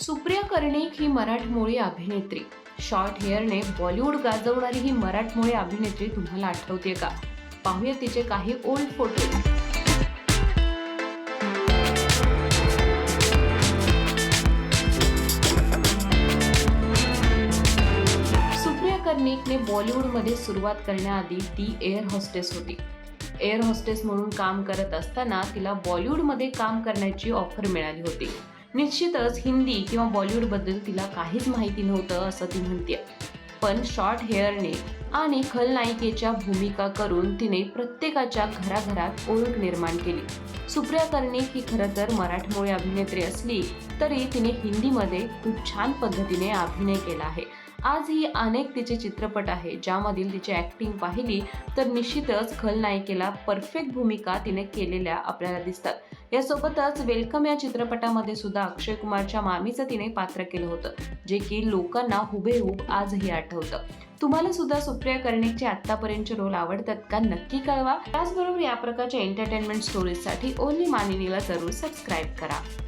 सुप्रिया कर्णिक ही मराठमोळी अभिनेत्री. शॉर्ट हेअरने बॉलिवूड गाजवणारी ही मराठमोळी अभिनेत्री तुम्हाला आठवते का? पाहूया तिचे काही ओल्ड फोटो सुप्रिया कर्णिकने बॉलिवूडमध्ये सुरुवात करण्याआधी ती एअर हॉस्टेस होती. एअर हॉस्टेस म्हणून काम करत असताना तिला बॉलिवूडमध्ये काम करण्याची ऑफर मिळाली होती. निश्चितच हिंदी किंवा बॉलिवूडबद्दल तिला काहीच माहिती नव्हतं असं ती म्हणते. पण शॉर्ट हेअरने आणि खलनायिकेच्या भूमिका करून तिने प्रत्येकाच्या घराघरात ओळख निर्माण केली. सुप्रिया कर्णिक ही खरं तर मराठमोळी अभिनेत्री असली तरी तिने हिंदीमध्ये खूप छान पद्धतीने अभिनय केला आहे. आजही अनेक तिचे चित्रपट आहे. ज्यामधील तिची ॲक्टिंग पाहिली तर निश्चितच खलनायिकेला परफेक्ट भूमिका तिने केलेल्या आपल्याला दिसतात. यासोबतच वेलकम या चित्रपटामध्ये सुद्धा अक्षय कुमारच्या मामीचं तिने पात्र केलं होतं जे की लोकांना हुबेहूब आजही आठवतं. तुम्हाला सुद्धा सुप्रिया कर्णिकचे आतापर्यंतचे रोल आवडतात का नक्की कळवा. त्याचबरोबर या प्रकारच्या एंटरटेनमेंट स्टोरीजसाठी ओनली मानिनीला जरूर सबस्क्राईब करा.